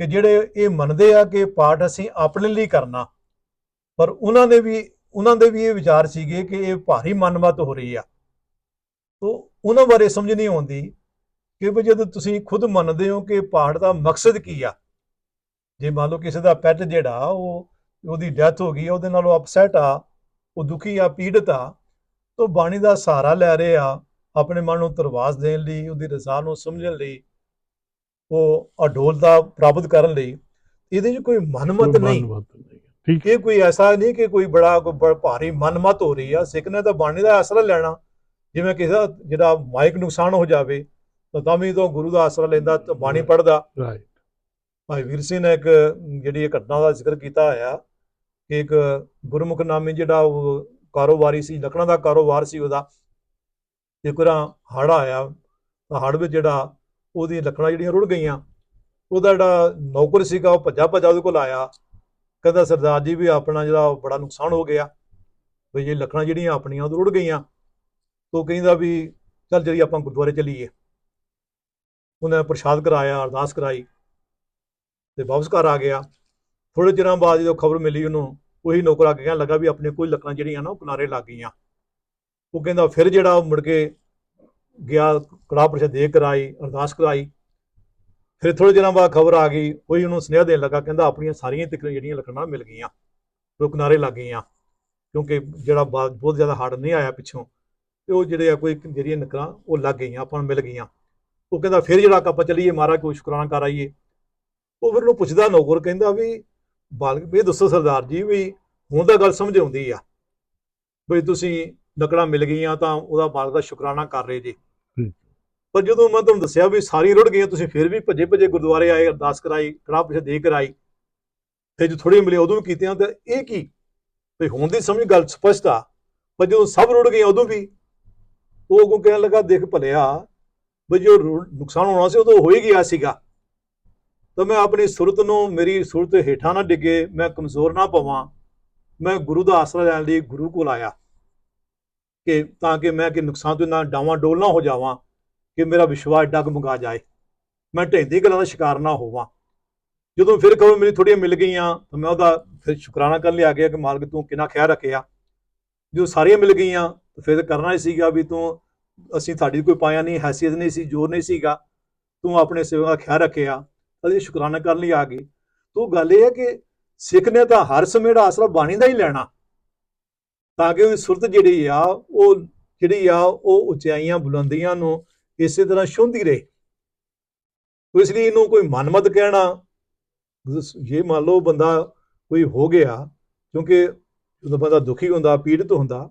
S2: ਕਿ ਜਿਹੜੇ ਇਹ ਮੰਨਦੇ ਆ ਕਿ ਪਾਠ ਅਸੀਂ ਆਪਣੇ ਲਈ ਕਰਨਾ ਪਰ ਉਹਨਾਂ ਦੇ ਵੀ ਉਹਨਾਂ ਦੇ ਵੀ ਇਹ ਵਿਚਾਰ ਸੀਗੇ ਕਿ ਇਹ ਭਾਰੀ ਮਨਮਤ ਹੋ ਰਹੀ ਆ। ਤੋ ਉਹਨਾਂ ਬਾਰੇ ਸਮਝ ਨਹੀਂ ਆਉਂਦੀ ਕਿ ਵੀ ਜਦੋਂ ਤੁਸੀਂ ਖੁਦ ਮੰਨਦੇ ਹੋ ਕਿ ਪਾਠ ਦਾ ਮਕਸਦ ਕੀ ਆ ਜੇ ਮੰਨ ਲਓ ਕਿਸੇ ਦਾ ਪੈਟ ਜਿਹੜਾ ਉਹ ਉਹਦੀ ਡੈਥ ਹੋ ਗਈ ਆ, ਉਹਦੇ ਨਾਲ ਉਹ ਅਪਸੈਟ ਆ ਉਹ ਦੁਖੀ ਆ ਪੀੜਤ ਆ ਤਾਂ ਬਾਣੀ ਦਾ ਸਹਾਰਾ ਲੈ ਰਹੇ ਆ ਆਪਣੇ ਮਨ ਨੂੰ ਤਰਵਾਸ ਦੇਣ ਲਈ ਉਹਦੀ ਰਜ਼ਾ ਨੂੰ ਸਮਝਣ ਲਈ ਉਹ ਅਡੋਲਤਾ ਪ੍ਰਾਪਤ ਕਰਨ ਲਈ ਇਹਦੇ 'ਚ ਕੋਈ ਮਨਮਤ ਨਹੀਂ।
S1: ਠੀਕ
S2: ਇਹ ਕੋਈ ਐਸਾ ਨਹੀਂ ਕਿ ਕੋਈ ਬੜਾ ਕੋਈ ਭਾਰੀ ਮਨਮਤ ਹੋ ਰਹੀ ਆ। ਸਿੱਖ ਨੇ ਤਾਂ ਬਾਣੀ ਦਾ ਆਸਰਾ ਲੈਣਾ। ਜਿਵੇਂ ਕਿਸੇ ਦਾ ਜਿਹੜਾ ਮਾਇਕ ਨੁਕਸਾਨ ਹੋ ਜਾਵੇ ਤਾਂ ਤਾਂ ਵੀ ਤੋਂ ਗੁਰੂ ਦਾ ਆਸਰਾ ਲੈਂਦਾ ਤੇ ਬਾਣੀ ਪੜਦਾ
S1: ਰਾਈਟ
S2: ਭਾਈ ਵੀਰ ਸਿੰਘ ਨੇ ਇੱਕ ਜਿਹੜੀ ਇਹ ਘਟਨਾ ਦਾ ਜ਼ਿਕਰ ਕੀਤਾ ਹੋਇਆ ਕਿ ਇੱਕ ਗੁਰਮੁਖ ਨਾਮੀ ਜਿਹੜਾ ਉਹ ਕਾਰੋਬਾਰੀ ਸੀ ਲੱਕੜਾਂ ਦਾ ਕਾਰੋਬਾਰ ਸੀ ਉਹਦਾ। ਇੱਕ ਵਾਰ ਹੜ੍ਹ ਆਇਆ ਤਾਂ ਹੜ੍ਹ ਵਿੱਚ ਜਿਹੜਾ ਉਹਦੀ ਲੱਕੜਾਂ ਜਿਹੜੀਆਂ ਰੁੜ ਗਈਆਂ, ਉਹਦਾ ਜਿਹੜਾ ਨੌਕਰ ਸੀਗਾ ਉਹ ਭੱਜਾ ਭੱਜਾ ਉਹਦੇ ਕੋਲ ਆਇਆ। ਕਹਿੰਦਾ, ਸਰਦਾਰ ਜੀ, ਵੀ ਆਪਣਾ ਜਿਹੜਾ ਬੜਾ ਨੁਕਸਾਨ ਹੋ ਗਿਆ, ਵੀ ਜੇ ਲੱਕੜਾਂ ਜਿਹੜੀਆਂ ਆਪਣੀਆਂ ਉਹ ਰੁੜ ਗਈਆਂ, ਤੋ ਕਹਿੰਦਾ ਵੀ ਚੱਲ ਜਿਹੜੀ ਆਪਾਂ ਗੁਰਦੁਆਰੇ ਚਲੀਏ। ਉਹਨੇ ਪ੍ਰਸ਼ਾਦ ਕਰਾਇਆ, ਅਰਦਾਸ ਕਰਾਈ ਤੇ ਵਾਪਸ ਘਰ ਆ ਗਿਆ। ਥੋੜੇ ਚਿਰਾਂ ਬਾਅਦ ਜਦੋਂ ਖਬਰ ਮਿਲੀ ਉਹਨੂੰ, ਉਹੀ ਨੌਕਰ ਆ ਕੇ ਕਹਿਣ ਲੱਗਾ ਵੀ ਆਪਣੇ ਕੋਈ ਲੱਕੜਾਂ ਜਿਹੜੀਆਂ ਨਾ ਉਹ ਕਿਨਾਰੇ ਲੱਗ ਗਈਆਂ। ਉਹ ਕਹਿੰਦਾ, ਫਿਰ ਜਿਹੜਾ ਮੁੜ ਕੇ ਗਿਆ ਕੜਾਹ ਪ੍ਰਸ਼ਾਦ ਦੇ ਕਰਾਈ, ਅਰਦਾਸ ਕਰਾਈ। ਫਿਰ ਥੋੜੇ ਦਿਨਾਂ ਬਾਅਦ ਖਬਰ ਆ ਗਈ ਉਹੀ ਉਹਨੂੰ ਸੁਨੇਹਾ ਦੇਣ ਲੱਗਾ, ਕਹਿੰਦਾ ਆਪਣੀਆਂ ਸਾਰੀਆਂ ਤਿਕੜੀਆਂ ਜਿਹੜੀਆਂ ਲੱਕੜਾਂ ਮਿਲ ਗਈਆਂ ਉਹ ਕਿਨਾਰੇ ਲੱਗ ਗਈਆਂ, ਕਿਉਂਕਿ ਜਿਹੜਾ ਬਾ- ਬਹੁਤ ਜ਼ਿਆਦਾ ਹੜ ਨਹੀਂ ਆਇਆ ਪਿੱਛੋਂ, ਤੇ ਉਹ ਜਿਹੜੇ ਆ ਕੋਈ ਜਿਹੜੀਆਂ ਨਕਰਾਂ ਉਹ ਲੱਗ ਗਈਆਂ, ਆਪਾਂ ਨੂੰ ਮਿਲ ਗਈਆਂ। ਉਹ ਕਹਿੰਦਾ ਫਿਰ ਜਿਹੜਾ ਆਪਾਂ ਚਲੀਏ ਮਹਾਰਾਜ ਕੋਈ ਸ਼ੁਕਰਾਨਾ ਕਰ ਆਈਏ। ਉਹ ਫਿਰ ਉਹਨੂੰ ਪੁੱਛਦਾ ਨੌਕਰ, ਕਹਿੰਦਾ ਵੀ ਬਾਲਕ, ਵੀ ਇਹ ਦੱਸੋ ਸਰਦਾਰ ਜੀ ਵੀ ਹੁਣ ਤਾਂ ਗੱਲ ਸਮਝ ਆਉਂਦੀ ਆ, ਵੀ ਤੁਸੀਂ ਲੱਕੜਾਂ ਮਿਲ ਗਈਆਂ ਤਾਂ ਉਹਦਾ ਮਾਲਕ ਦਾ ਸ਼ੁਕਰਾਨਾ ਕਰ ਰਹੇ ਜੀ। ਪਰ ਜਦੋਂ ਮੈਂ ਤੁਹਾਨੂੰ ਦੱਸਿਆ ਵੀ ਸਾਰੀ ਰੁੜ ਗਈਆਂ, ਤੁਸੀਂ ਫਿਰ ਵੀ ਭੱਜੇ ਭੱਜੇ ਗੁਰਦੁਆਰੇ ਆਏ, ਅਰਦਾਸ ਕਰਾਈ, ਕੜਾਹ ਪਿਛੇ ਦੇ ਕਰਾਈ, ਤੇ ਜੋ ਥੋੜੀ ਮਿਲੇ ਉਦੋਂ ਵੀ ਕੀਤੀਆਂ, ਤਾਂ ਇਹ ਕੀ? ਵੀ ਹੁਣ ਦੀ ਸਮਝ ਗੱਲ ਸਪਸ਼ਟ ਆ, ਪਰ ਜਦੋਂ ਸਭ ਰੁੜ ਗਈਆਂ ਉਦੋਂ ਵੀ, ਉਹ ਅੱਗੋਂ ਕਹਿਣ ਲੱਗਾ, ਦੇਖ ਭਲਿਆ ਵੀ ਜੋ ਰੁੜ- ਨੁਕਸਾਨ ਹੋਣਾ ਸੀ ਉਦੋਂ ਹੋ ਹੀ ਗਿਆ ਸੀਗਾ। ਤਾਂ ਮੈਂ ਆਪਣੀ ਸੁਰਤ ਨੂੰ, ਮੇਰੀ ਸੁਰਤ ਹੇਠਾਂ ਨਾ ਡਿੱਗੇ, ਮੈਂ ਕਮਜ਼ੋਰ ਨਾ ਪਵਾਂ, ਮੈਂ ਗੁਰੂ ਦਾ ਆਸਰਾ ਲੈਣ ਲਈ ਗੁਰੂ ਕੋਲ ਆਇਆ, ਕਿ ਤਾਂ ਕਿ ਮੈਂ ਕਿ ਨੁਕਸਾਨ ਤੋਂ ਨਾ ਡਾਵਾਂ ਡੋਲ ਨਾ ਹੋ ਜਾਵਾਂ। ਕਿ ਮੇਰਾ ਵਿਸ਼ਵਾਸ ਡਗਮਗਾ ਜਾਏ। ਮੈਂ ਢਹਿੰਦੀ ਗੱਲਾਂ ਦਾ ਸ਼ਿਕਾਰ ਨਾ ਹੋਵਾਂ। ਜਦੋਂ ਫਿਰ ਕਹੋ ਮੇਰੀ ਥੋੜੀਆਂ ਮਿਲ ਗਈਆਂ, ਤਾਂ ਮੈਂ ਉਹਦਾ ਫਿਰ ਸ਼ੁਕਰਾਨਾ ਕਰਨ ਲਈ ਆ ਗਿਆ ਕਿ ਮਾਲਕ ਤੂੰ ਕਿੰਨਾ ਖਿਆਲ ਰੱਖਿਆ। ਜੋ ਸਾਰੀਆਂ ਮਿਲ ਗਈਆਂ, ਤਾਂ ਫਿਰ ਕਰਨਾ ਹੀ ਸੀਗਾ ਵੀ ਤੂੰ, ਅਸੀਂ ਤੁਹਾਡੀ ਕੋਈ ਪਾਇਆ ਨਹੀਂ, ਹੈਸੀਅਤ ਨਹੀਂ ਸੀ, ਜੋਰ ਨਹੀਂ ਸੀਗਾ। ਤੂੰ ਆਪਣੇ ਸੇਵਾ ਦਾ ਖਿਆਲ ਰੱਖਿਆ। ਅਸੀਂ ਸ਼ੁਕਰਾਨਾ ਕਰਨ ਲਈ ਆ ਗਏ ਤੋ ਗੱਲ ਇਹ ਹੈ ਕਿ ਸਿੱਖ ਨੇ ਤਾਂ ਹਰ ਸਮੇਂ ਦਾ ਆਸਰਾ ਬਾਣੀ ਦਾ ਹੀ ਲੈਣਾ। ਤਾਂ ਕਿ ਉਹਦੀ ਸੁਰਤ ਜਿਹੜੀ ਆ, ਉਹ ਜਿਹੜੀ ਆ, ਉਹ ਉਚਾਈਆਂ ਬੁਲੰਦੀਆਂ ਨੂੰ ਇਸੇ ਤਰ੍ਹਾਂ ਛੁੰਦੀ ਰਹੇ। ਤੋ ਇਸ ਲਈ ਇਹਨੂੰ ਕੋਈ ਮਨਮਤ ਕਹਿਣਾ ਜੇ ਮੰਨ ਲਓ ਬੰਦਾ ਕੋਈ ਹੋ ਗਿਆ ਕਿਉਂਕਿ ਜਦੋਂ ਬੰਦਾ ਦੁਖੀ ਹੁੰਦਾ ਪੀੜਤ ਹੁੰਦਾ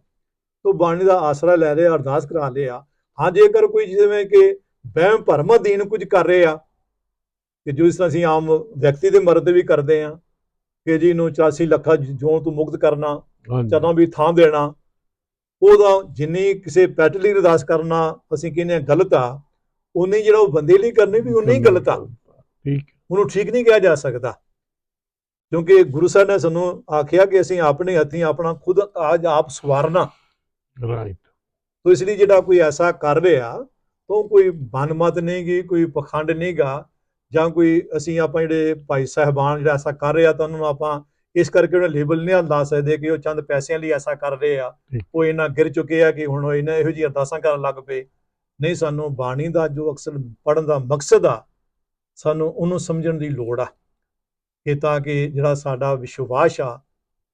S2: ਤੋ ਬਾਣੀ ਦਾ ਆਸਰਾ ਲੈ ਰਿਹਾ ਅਰਦਾਸ ਕਰਾ ਲਿਆ ਹਾਂ ਜੇਕਰ ਕੋਈ ਜਿਵੇਂ ਕਿ ਵਹਿਮ ਭਰਮ ਅਧੀਨ ਕੁਝ ਕਰ ਰਿਹਾ ਕਿ ਜੋ ਇਸ ਤਰ੍ਹਾਂ ਅਸੀਂ ਆਮ ਵਿਅਕਤੀ ਦੇ ਮਰਦ ਵੀ ਕਰਦੇ ਆ ਕਿ ਜੀ ਨੂੰ 84 ਲੱਖਾਂ ਜੋਂ ਤੋਂ ਮੁਕਤ ਕਰਨਾ ਚਰਨਾਂ ਵੀ ਥਾਂ ਦੇਣਾ ਉਹਦਾ ਜਿੰਨੀ ਕਿਸੇ ਪੈਟ ਲਈ ਅਰਦਾਸ ਕਰਨਾ ਅਸੀਂ ਕਹਿੰਦੇ ਆ ਗਲਤ ਆ ਉਨੀ ਜਿਹੜਾ ਉਹ ਬੰਦੇ ਲਈ ਕਰਨੀ ਵੀ ਉਨੀ ਗਲਤ ਆ।
S1: ਠੀਕ।
S2: ਉਹਨੂੰ ਠੀਕ ਨਹੀਂ ਕਿਹਾ ਜਾ ਸਕਦਾ। ਕਿਉਂਕਿ ਗੁਰੂ ਸਾਹਿਬ ਨੇ ਸਾਨੂੰ ਆਖਿਆ ਕਿ ਅਸੀਂ ਆਪਣੇ ਹੱਥੀਂ ਆਪਣਾ ਖੁਦ ਆਜ ਆਪ ਸਵਾਰਨਾ।
S1: ਰਾਈਟ
S2: ਤੋ ਇਸ ਲਈ ਜਿਹੜਾ ਕੋਈ ਐਸਾ ਕਰ ਰਿਹਾ ਤਾਂ ਉਹ ਕੋਈ ਮਨਮਤ ਨਹੀਂਗੀ ਕੋਈ ਪਖੰਡ ਨਹੀਂਗਾ ਜਾਂ ਕੋਈ ਅਸੀਂ ਆਪਾਂ ਜਿਹੜੇ ਭਾਈ ਸਾਹਿਬਾਨ ਜਿਹੜਾ ਐਸਾ ਕਰ ਰਿਹਾ ਤਾਂ ਉਹਨਾਂ ਨੂੰ ਆਪਾਂ ਇਸ ਕਰਕੇ ਉਹਨਾਂ ਲੇਬਲ ਨਹੀਂ ਲਾ ਸਕਦੇ ਕਿ ਉਹ ਚੰਦ ਪੈਸਿਆਂ ਲਈ ਐਸਾ ਕਰ ਰਹੇ ਆ। ਉਹ ਇਹਨਾਂ ਗਿਰ ਚੁੱਕੇ ਆ ਕਿ ਹੁਣ ਉਹ ਇਹਨਾਂ ਇਹੋ ਜਿਹੀ ਅਰਦਾਸਾਂ ਕਰਨ ਲੱਗ ਪਏ। ਨਹੀਂ ਸਾਨੂੰ ਬਾਣੀ ਦਾ ਜੋ ਅਕਸਰ ਪੜਨ ਦਾ ਮਕਸਦ ਆ ਸਾਨੂੰ ਉਹਨੂੰ ਸਮਝਣ ਦੀ ਲੋੜ ਆ। ਕਿ ਤਾਂ ਕਿ ਜਿਹੜਾ ਸਾਡਾ ਵਿਸ਼ਵਾਸ ਆ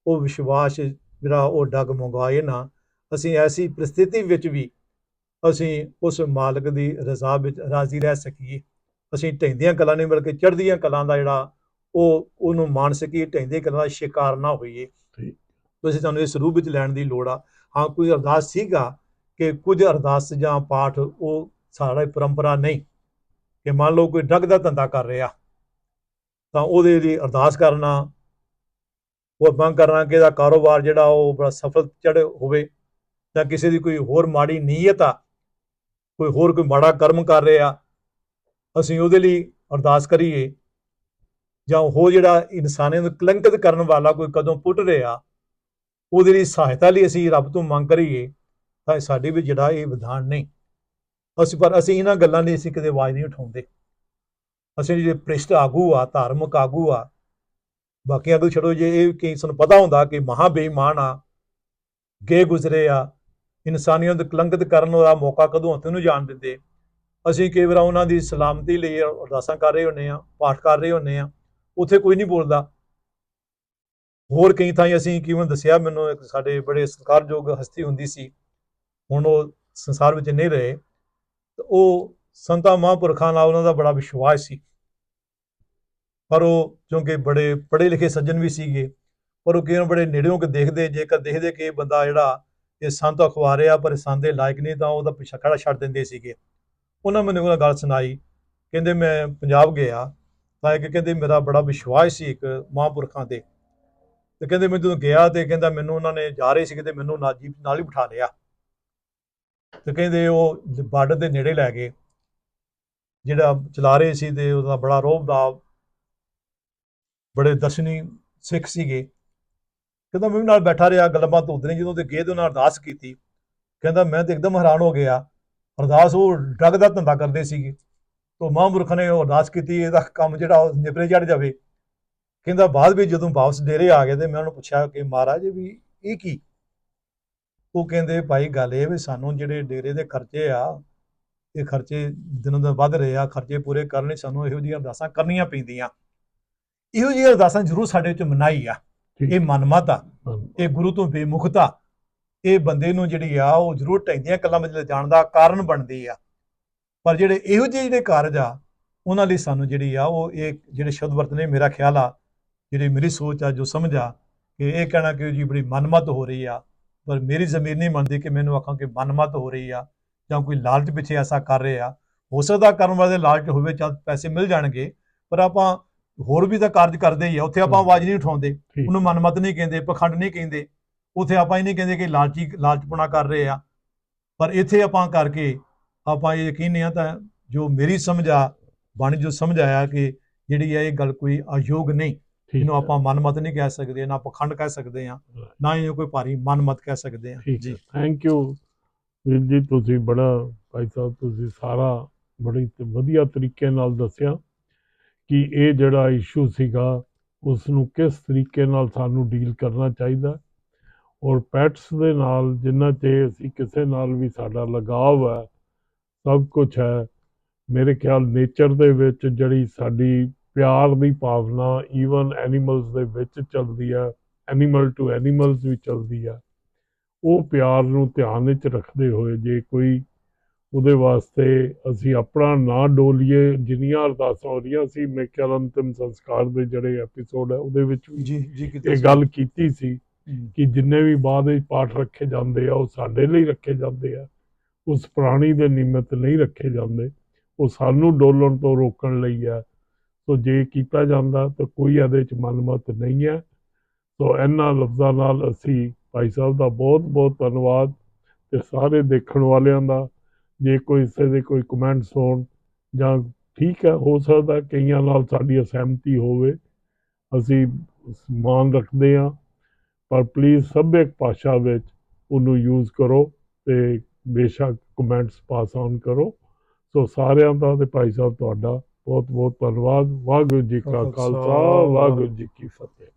S2: ਉਹ ਵਿਸ਼ਵਾਸ ਜਿਹੜਾ ਉਹ ਡਗ ਮੰਗਾਏ ਨਾ। ਅਸੀਂ ਐਸੀ ਪ੍ਰਸਥਿਤੀ ਵਿੱਚ ਵੀ ਅਸੀਂ ਉਸ ਮਾਲਕ ਦੀ ਰਜ਼ਾ ਵਿੱਚ ਰਾਜ਼ੀ ਰਹਿ ਸਕੀਏ। ਅਸੀਂ ਢਹਿੰਦੀਆਂ ਕਲਾਂ ਨਹੀਂ ਬਲਕਿ ਚੜ੍ਹਦੀਆਂ ਕਲਾਂ ਦਾ ਜਿਹੜਾ ਉਹ ਉਹਨੂੰ ਮਾਣ ਸਕੀਏ ਢਹਿੰਦੇ ਕਲਾਂ ਦਾ ਸ਼ਿਕਾਰ ਨਾ ਹੋਈਏ। ਤੁਸੀਂ ਸਾਨੂੰ ਇਸ ਰੂਪ ਵਿੱਚ ਲੈਣ ਦੀ ਲੋੜ ਆ। ਹਾਂ ਕੋਈ ਅਰਦਾਸ ਸੀਗਾ ਕਿ ਕੁਝ ਅਰਦਾਸ ਜਾਂ ਪਾਠ ਉਹ ਸਾਡਾ ਪਰੰਪਰਾ ਨਹੀਂ ਕਿ ਮੰਨ ਲਓ ਕੋਈ ਡਰਗ ਦਾ ਧੰਦਾ ਕਰ ਰਿਹਾ। ਤਾਂ ਉਹਦੇ ਲਈ ਅਰਦਾਸ ਕਰਨਾ ਉਹ ਮੰਗ ਕਰਨਾ ਕਿ ਇਹਦਾ ਕਾਰੋਬਾਰ ਜਿਹੜਾ ਉਹ ਬੜਾ ਸਫਲ ਚੜ ਹੋਵੇ। ਜਾਂ ਕਿਸੇ ਦੀ ਕੋਈ ਹੋਰ ਮਾੜੀ ਨੀਅਤ ਆ ਕੋਈ ਹੋਰ ਕੋਈ ਮਾੜਾ ਕਰਮ ਕਰ ਰਿਹਾ ਅਸੀਂ ਉਹਦੇ ਲਈ ਅਰਦਾਸ ਕਰੀਏ। ਜਾਂ ਉਹ ਜਿਹੜਾ ਇਨਸਾਨੀਅਤ ਨੂੰ ਕਲੰਕਿਤ ਕਰਨ ਵਾਲਾ ਕੋਈ ਕਦੋਂ ਪੁੱਟ ਰਿਹਾ, ਉਹਦੇ ਲਈ ਸਹਾਇਤਾ ਲਈ ਅਸੀਂ ਰੱਬ ਤੋਂ ਮੰਗ ਕਰੀਏ, ਤਾਂ ਸਾਡੇ ਵੀ ਜਿਹੜਾ ਇਹ ਵਿਧਾਨ ਨਹੀਂ। ਅਸੀਂ ਪਰ ਅਸੀਂ ਇਹਨਾਂ ਗੱਲਾਂ ਲਈ ਅਸੀਂ ਕਦੇ ਆਵਾਜ਼ ਨਹੀਂ ਉਠਾਉਂਦੇ। ਅਸੀਂ ਜਿਹੜੇ ਪ੍ਰਿਸ਼ਟ ਆਗੂ ਆ, ਧਾਰਮਿਕ ਆਗੂ ਆ, ਬਾਕੀਆਂ ਨੂੰ ਛੱਡੋ, ਜੇ ਇਹ ਕਿ ਸਾਨੂੰ ਪਤਾ ਹੁੰਦਾ ਕਿ ਮਹਾ ਬੇਈਮਾਨ ਆ ਗੇ ਗੁਜ਼ਰੇ ਆ, ਇਨਸਾਨੀਅਤ ਨੂੰ ਕਲੰਕਿਤ ਕਰਨ ਦਾ ਮੌਕਾ ਕਦੋਂ ਹੱਥ ਨੂੰ ਜਾਣ ਦਿੰਦੇ। ਅਸੀਂ ਕਈ ਵਾਰ ਉਹਨਾਂ ਦੀ ਸਲਾਮਤੀ ਲਈ ਅਰਦਾਸਾਂ ਕਰ ਰਹੇ ਹੁੰਨੇ ਆ ਪਾਠ ਕਰ ਰਹੇ ਹੁੰਨੇ ਆ ਉੱਥੇ ਕੋਈ ਨਹੀਂ ਬੋਲਦਾ। ਹੋਰ ਕਈ ਥਾਈਂ ਅਸੀਂ ਕਿਵੇਂ ਦੱਸਿਆ, ਮੈਨੂੰ ਇੱਕ ਸਾਡੇ ਬੜੇ ਸਤਿਕਾਰਯੋਗ ਹਸਤੀ ਹੁੰਦੀ ਸੀ। ਹੁਣ ਉਹ ਸੰਸਾਰ ਵਿੱਚ ਨਹੀਂ ਰਹੇ। ਤੇ ਉਹ ਸੰਤਾਂ ਮਹਾਂਪੁਰਖਾਂ ਨਾਲ ਉਹਨਾਂ ਦਾ ਬੜਾ ਵਿਸ਼ਵਾਸ ਸੀ। ਪਰ ਉਹ ਕਿਉਂਕਿ ਬੜੇ ਪੜ੍ਹੇ ਲਿਖੇ ਸੱਜਣ ਵੀ ਸੀਗੇ, ਪਰ ਉਹ ਕਿਵੇਂ ਬੜੇ ਨੇੜਿਓਂ ਕਿ ਦੇਖਦੇ, ਜੇਕਰ ਦੇਖਦੇ ਕਿ ਇਹ ਬੰਦਾ ਜਿਹੜਾ ਇਹ ਸੰਤ ਅਖਵਾ ਰਿਹਾ ਪਰ ਇਹ ਸੰਤ ਦੇ ਲਾਇਕ ਨਹੀਂ, ਤਾਂ ਉਹਦਾ ਪਿੱਛਾ ਖੜਾ ਛੱਡ ਦਿੰਦੇ ਸੀਗੇ। ਉਹਨਾਂ ਮੈਨੂੰ ਉਹ ਗੱਲ ਸੁਣਾਈ, ਕਹਿੰਦੇ ਮੈਂ ਪੰਜਾਬ ਗਿਆ ਤਾਂ ਇੱਕ ਕਹਿੰਦੇ ਮੇਰਾ ਬੜਾ ਵਿਸ਼ਵਾਸ ਸੀ ਇੱਕ ਮਹਾਂਪੁਰਖਾਂ ਤੇ। ਤੇ ਕਹਿੰਦੇ ਮੈਂ ਜਦੋਂ ਗਿਆ ਤੇ ਕਹਿੰਦਾ ਮੈਨੂੰ ਉਹਨਾਂ ਨੇ ਜਾ ਰਹੇ ਸੀ ਤੇ ਮੈਨੂੰ ਨਾਜੀਬ ਨਾਲ ਹੀ ਬਿਠਾ ਲਿਆ। ਤੇ ਕਹਿੰਦੇ ਉਹ ਬਾਰਡਰ ਦੇ ਨੇੜੇ ਲੈ ਗਏ। ਜਿਹੜਾ ਚਲਾ ਰਹੇ ਸੀ ਤੇ ਉਹਦਾ ਬੜਾ ਰੋਬ ਦਾ ਬੜੇ ਦਰਸ਼ਨੀ ਸਿੱਖ ਸੀਗੇ। ਕਹਿੰਦਾ ਮੈਂ ਵੀ ਨਾਲ ਬੈਠਾ ਰਿਹਾ, ਗੱਲਬਾਤ ਹੁੰਦੇ ਨੇ ਜਦੋਂ ਤੇ ਗਏ ਤੇ ਉਹਨਾਂ ਅਰਦਾਸ ਕੀਤੀ। ਕਹਿੰਦਾ ਮੈਂ ਤੇ ਇੱਕਦਮ ਹੈਰਾਨ ਹੋ ਗਿਆ। ਅਰਦਾਸ ਉਹ ਡਰਗ ਦਾ ਧੰਦਾ ਕਰਦੇ ਸੀਗੇ। ਤੋਂ ਮਹਾਂਪੁਰਖ ਨੇ ਉਹ ਅਰਦਾਸ ਕੀਤੀ ਇਹਦਾ ਕੰਮ ਜਿਹੜਾ ਉਹ ਨਿਪਰੇ ਚੜ ਜਾਵੇ। ਕਹਿੰਦਾ ਬਾਅਦ ਵਿੱਚ ਜਦੋਂ ਵਾਪਸ ਡੇਰੇ ਆ ਗਏ ਤੇ ਮੈਂ ਉਹਨੂੰ ਪੁੱਛਿਆ ਕਿ ਮਹਾਰਾਜ ਵੀ ਇਹ ਕੀ? ਉਹ ਕਹਿੰਦੇ ਭਾਈ ਗੱਲ ਇਹ ਵੀ ਸਾਨੂੰ ਜਿਹੜੇ ਡੇਰੇ ਦੇ ਖਰਚੇ ਆ ਇਹ ਖਰਚੇ ਦਿਨੋਂ ਦਿਨ ਵੱਧ ਰਹੇ ਆ ਖਰਚੇ ਪੂਰੇ ਕਰਨ ਲਈ ਸਾਨੂੰ ਇਹੋ ਜਿਹੀਆਂ ਅਰਦਾਸਾਂ ਕਰਨੀਆਂ ਪੈਂਦੀਆਂ। ਇਹੋ ਜਿਹੀਆਂ ਅਰਦਾਸਾਂ ਜ਼ਰੂਰ ਸਾਡੇ ਚ ਮਨਾਈ ਆ। ਇਹ ਮਨਮਤ। ਇਹ ਗੁਰੂ ਤੋਂ ਬੇਮੁਖਤਾ ਇਹ ਬੰਦੇ ਨੂੰ ਜਿਹੜੀ ਆ ਉਹ ਜ਼ਰੂਰ ਢੈਂਦੀਆਂ ਕਲਾਂ ਵਿੱਚ ਲਿਜਾਣ ਦਾ ਕਾਰਨ ਬਣਦੀ ਆ। ਪਰ ਜਿਹੜੇ ਇਹੋ ਜਿਹੇ ਜਿਹੜੇ ਕਾਰਜ ਆ ਉਹਨਾਂ ਲਈ ਸਾਨੂੰ ਜਿਹੜੀ ਆ ਉਹ ਇਹ ਜਿਹੜੇ ਸ਼ਬਦ ਵਰਤਨੇ ਮੇਰਾ ਖਿਆਲ ਆ ਜਿਹੜੀ ਮੇਰੀ ਸੋਚ ਆ ਜੋ ਸਮਝ ਆ ਕਿ ਇਹ ਕਹਿਣਾ ਕਿ ਜੀ ਬੜੀ ਮਨਮਤ ਹੋ ਰਹੀ ਆ ਪਰ ਮੇਰੀ ਜ਼ਮੀਰ ਨਹੀਂ ਮੰਨਦੀ ਕਿ ਮੈਨੂੰ ਆਖਾਂ ਕਿ ਮਨਮਤ ਹੋ ਰਹੀ ਆ ਜਾਂ ਕੋਈ ਲਾਲਚ ਪਿੱਛੇ ਐਸਾ ਕਰ ਰਹੇ ਆ। ਹੋ ਸਕਦਾ ਕਰਨ ਵਾਲੇ ਲਾਲਚ ਹੋਵੇ ਚੱਲ ਪੈਸੇ ਮਿਲ ਜਾਣਗੇ ਪਰ ਆਪਾਂ ਹੋਰ ਵੀ ਤਾਂ ਕਾਰਜ ਕਰਦੇ ਹੀ ਆ ਉੱਥੇ ਆਪਾਂ। ਆਵਾਜ਼ ਨਹੀਂ ਉਠਾਉਂਦੇ ਉਹਨੂੰ ਮਨਮਤ ਨਹੀਂ ਕਹਿੰਦੇ ਪਖੰਡ ਨਹੀਂ ਕਹਿੰਦੇ ਉੱਥੇ ਆਪਾਂ ਇਹ ਨਹੀਂ ਕਹਿੰਦੇ ਕਿ ਲਾਲਚੀ ਲਾਲਚਪੁਣਾ ਕਰ ਰਹੇ ਆ। ਪਰ ਇੱਥੇ ਆਪਾਂ ਕਰਕੇ ਆਪਾਂ ਇਹ ਯਕੀਨੀ ਆ ਤਾਂ ਜੋ ਮੇਰੀ ਸਮਝ ਆ ਬਾਣੀ ਜੋ ਸਮਝ ਆਇਆ ਕਿ ਜਿਹੜੀ ਹੈ ਇਹ ਗੱਲ ਕੋਈ ਅਯੋਗ ਨਹੀਂ
S1: ਠੀਕ
S2: ਇਹਨੂੰ ਆਪਾਂ ਮਨਮਤ ਨਹੀਂ ਕਹਿ ਸਕਦੇ ਨਾ ਪਖੰਡ ਕਹਿ ਸਕਦੇ ਆ ਨਾ ਹੀ ਕੋਈ ਭਾਰੀ ਮਨਮਤ ਕਹਿ ਸਕਦੇ ਆ।
S1: ਠੀਕ
S2: ਜੀ।
S1: ਹੈ ਥੈਂਕ ਯੂ ਵੀਰ ਜੀ ਤੁਸੀਂ ਬੜਾ ਭਾਈ ਸਾਹਿਬ ਤੁਸੀਂ ਸਾਰਾ ਬੜੀ ਵਧੀਆ ਤਰੀਕੇ ਨਾਲ ਦੱਸਿਆ ਕਿ ਇਹ ਜਿਹੜਾ ਇਸ਼ੂ ਸੀਗਾ ਉਸ ਨੂੰ ਕਿਸ ਤਰੀਕੇ ਨਾਲ ਸਾਨੂੰ ਡੀਲ ਕਰਨਾ ਚਾਹੀਦਾ ਔਰ ਪੈਟਸ ਦੇ ਨਾਲ ਜਿੰਨਾ ਚਿਰ ਅਸੀਂ ਕਿਸੇ ਨਾਲ ਵੀ ਸਾਡਾ ਲਗਾਵ ਹੈ ਸਭ ਕੁਝ ਹੈ। ਮੇਰੇ ਖਿਆਲ ਨੇਚਰ ਦੇ ਵਿੱਚ ਜਿਹੜੀ ਸਾਡੀ ਪਿਆਰ ਦੀ ਭਾਵਨਾ ਈਵਨ ਐਨੀਮਲਸ ਦੇ ਵਿੱਚ ਚੱਲਦੀ ਹੈ ਐਨੀਮਲ ਟੂ ਐਨੀਮਲਸ ਵੀ ਚੱਲਦੀ ਹੈ। ਉਹ ਪਿਆਰ ਨੂੰ ਧਿਆਨ ਵਿੱਚ ਰੱਖਦੇ ਹੋਏ ਜੇ ਕੋਈ ਉਹਦੇ ਵਾਸਤੇ ਅਸੀਂ ਆਪਣਾ ਨਾ ਡੋਲੀਏ ਜਿੰਨੀਆਂ ਅਰਦਾਸਾਂ ਹੋ ਰਹੀਆਂ ਸੀ ਮੈਂ ਖਿਆਲ ਅੰਤਿਮ ਸੰਸਕਾਰ ਦੇ ਜਿਹੜੇ ਐਪੀਸੋਡ ਹੈ ਉਹਦੇ ਵਿੱਚ ਵੀ
S2: ਜੀ ਜੀ ਕਿਤੇ
S1: ਇਹ ਗੱਲ ਕੀਤੀ ਸੀ ਕਿ ਜਿੰਨੇ ਵੀ ਬਾਅਦ ਵਿੱਚ ਪਾਠ ਰੱਖੇ ਜਾਂਦੇ ਆ ਉਹ ਸਾਡੇ ਲਈ ਰੱਖੇ ਜਾਂਦੇ ਆ। ਉਸ ਪ੍ਰਾਣੀ ਦੇ ਨਿਮਿਤ ਨਹੀਂ ਰੱਖੇ ਜਾਂਦੇ। ਉਹ ਸਾਨੂੰ ਡੋਲਣ ਤੋਂ ਰੋਕਣ ਲਈ ਆ ਸੋ ਜੇ ਕੀਤਾ ਜਾਂਦਾ ਤਾਂ ਕੋਈ ਇਹਦੇ ਚ ਮਨਮਤ ਨਹੀਂ ਹੈ। ਸੋ ਇਹਨਾਂ ਲਫ਼ਜ਼ਾਂ ਨਾਲ ਅਸੀਂ ਭਾਈ ਸਾਹਿਬ ਦਾ ਬਹੁਤ ਬਹੁਤ ਧੰਨਵਾਦ ਤੇ ਸਾਰੇ ਦੇਖਣ ਵਾਲਿਆਂ ਦਾ। ਜੇ ਕੋਈ ਇਸੇ ਦੇ ਕੋਈ ਕਮੈਂਟਸ ਹੋਣ ਜਾਂ ਠੀਕ ਹੈ, ਹੋ ਸਕਦਾ ਕਈਆਂ ਨਾਲ ਸਾਡੀ ਅਸਹਿਮਤੀ ਹੋਵੇ। ਅਸੀਂ ਮਾਨ ਰੱਖਦੇ ਹਾਂ। ਪਰ ਪਲੀਜ਼ ਸਭਿਅਕ ਭਾਸ਼ਾ ਵਿੱਚ ਉਹਨੂੰ ਯੂਜ਼ ਕਰੋ ਤੇ ਬੇਸ਼ੱਕ ਕਮੈਂਟਸ ਪਾਸ ਆਨ ਕਰੋ। ਸੋ ਸਾਰਿਆਂ ਦਾ ਤੇ ਭਾਈ ਸਾਹਿਬ ਤੁਹਾਡਾ ਬਹੁਤ ਬਹੁਤ ਧੰਨਵਾਦ। ਵਾਹਿਗੁਰੂ ਜੀ ਕਾ ਖਾਲਸਾ। ਵਾਹਿਗੁਰੂ ਜੀ ਕੀ ਫਤਿਹ।